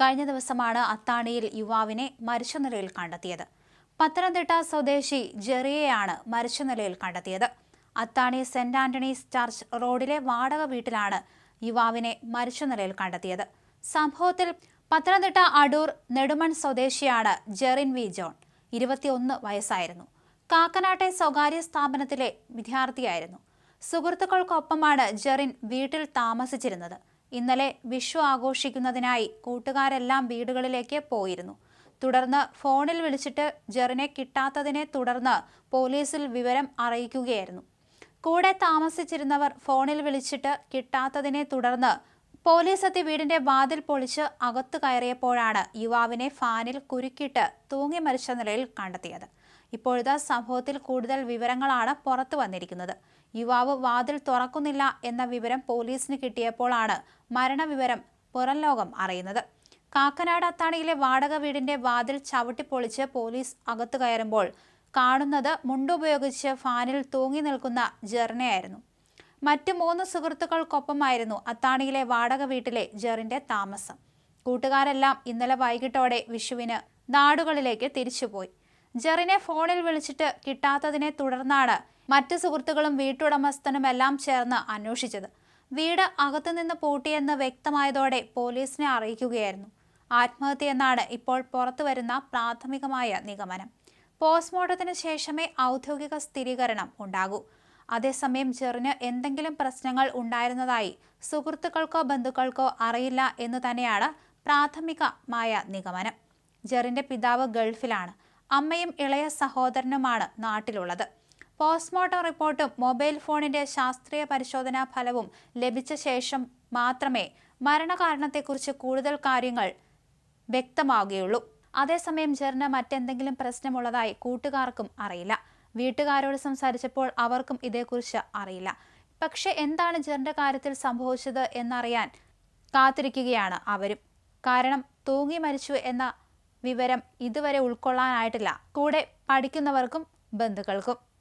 കഴിഞ്ഞ ദിവസമാണ് അത്താണിയിൽ യുവാവിനെ മരിച്ച നിലയിൽ കണ്ടെത്തിയത്. പത്തനംതിട്ട സ്വദേശി ജെറിയെയാണ് മരിച്ച നിലയിൽ കണ്ടെത്തിയത്. അത്താണി സെന്റ് ആന്റണീസ് ചർച്ച് റോഡിലെ വാടക വീട്ടിലാണ് യുവാവിനെ മരിച്ച നിലയിൽ കണ്ടെത്തിയത്. സംഭവത്തിൽ പത്തനംതിട്ട അടൂർ നെടുമൺ സ്വദേശിയാണ് ജെറിൻ വി. ജോൺ. ഇരുപത്തിയൊന്ന് വയസ്സായിരുന്നു. കാക്കനാട്ടെ സ്വകാര്യ സ്ഥാപനത്തിലെ വിദ്യാർത്ഥിയായിരുന്നു. സുഹൃത്തുക്കൾക്കൊപ്പമാണ് ജെറിൻ വീട്ടിൽ താമസിച്ചിരുന്നത്. ഇന്നലെ വിഷു ആഘോഷിക്കുന്നതിനായി കൂട്ടുകാരെല്ലാം വീടുകളിലേക്ക് പോയിരുന്നു. തുടർന്ന് ഫോണിൽ വിളിച്ചിട്ട് ജെറിനെ കിട്ടാത്തതിനെ തുടർന്ന് പോലീസിൽ വിവരം അറിയിക്കുകയായിരുന്നു. കൂടെ താമസിച്ചിരുന്നവർ ഫോണിൽ വിളിച്ചിട്ട് കിട്ടാത്തതിനെ തുടർന്ന് പോലീസ് എത്തി വീടിന്റെ വാതിൽ പൊളിച്ച് അകത്തു കയറിയപ്പോഴാണ് യുവാവിനെ ഫാനിൽ കുരുക്കിട്ട് തൂങ്ങി മരിച്ച നിലയിൽ കണ്ടെത്തിയത്. ഇപ്പോഴത്തെ സംഭവത്തിൽ കൂടുതൽ വിവരങ്ങളാണ് പുറത്തു വന്നിരിക്കുന്നത്. യുവാവ് വാതിൽ തുറക്കുന്നില്ല എന്ന വിവരം പോലീസിന് കിട്ടിയപ്പോഴാണ് മരണവിവരം പുറം ലോകം അറിയുന്നത്. കാക്കനാട് അത്താണിയിലെ വാടക വീടിന്റെ വാതിൽ ചവിട്ടിപ്പൊളിച്ച് പോലീസ് അകത്തു കയറുമ്പോൾ കാണുന്നത് മുണ്ടുപയോഗിച്ച് ഫാനിൽ തൂങ്ങി നിൽക്കുന്ന ജെറിനെയായിരുന്നു മറ്റു മൂന്ന് സുഹൃത്തുക്കൾക്കൊപ്പമായിരുന്നു അത്താണിയിലെ വാടക വീട്ടിലെ ജെറിന്റെ താമസം. കൂട്ടുകാരെല്ലാം ഇന്നലെ വൈകിട്ടോടെ വിഷുവിന് നാടുകളിലേക്ക് തിരിച്ചുപോയി. ജെറിനെ ഫോണിൽ വിളിച്ചിട്ട് കിട്ടാത്തതിനെ തുടർന്നാണ് മറ്റ് സുഹൃത്തുക്കളും വീട്ടുടമസ്ഥനും എല്ലാം ചേർന്ന് അന്വേഷിച്ചത്. വീട് അകത്തുനിന്ന് പൂട്ടിയെന്ന് വ്യക്തമായതോടെ പോലീസിനെ അറിയിക്കുകയായിരുന്നു. ആത്മഹത്യയെന്നാണ് ഇപ്പോൾ പുറത്തുവരുന്ന പ്രാഥമികമായ നിഗമനം. പോസ്റ്റ്മോർട്ടത്തിന് ശേഷമേ ഔദ്യോഗിക സ്ഥിരീകരണം ഉണ്ടാകൂ. അതേസമയം ജെറിന് എന്തെങ്കിലും പ്രശ്നങ്ങൾ ഉണ്ടായിരുന്നതായി സുഹൃത്തുക്കൾക്കോ ബന്ധുക്കൾക്കോ അറിയില്ല എന്ന് തന്നെയാണ് പ്രാഥമികമായ നിഗമനം. ജെറിന്റെ പിതാവ് ഗൾഫിലാണ്. അമ്മയും ഇളയ സഹോദരനുമാണ് നാട്ടിലുള്ളത്. പോസ്റ്റ്മോർട്ടം റിപ്പോർട്ടും മൊബൈൽ ഫോണിന്റെ ശാസ്ത്രീയ പരിശോധനാ ഫലവും ലഭിച്ച ശേഷം മാത്രമേ മരണകാരണത്തെക്കുറിച്ച് കൂടുതൽ കാര്യങ്ങൾ വ്യക്തമാവുകയുള്ളൂ. അതേസമയം ജെറിന് മറ്റെന്തെങ്കിലും പ്രശ്നമുള്ളതായി കൂട്ടുകാർക്കും അറിയില്ല. വീട്ടുകാരോട് സംസാരിച്ചപ്പോൾ അവർക്കും ഇതേക്കുറിച്ച് അറിയില്ല. പക്ഷെ എന്താണ് ജറിന്റെ കാര്യത്തിൽ സംഭവിച്ചത് എന്നറിയാൻ കാത്തിരിക്കുകയാണ് അവരും. കാരണം തൂങ്ങി മരിച്ചു എന്ന വിവരം ഇതുവരെ ഉൾക്കൊള്ളാനായിട്ടില്ല. കൂടെ പഠിക്കുന്നവർക്കും ബന്ധുക്കൾക്കും.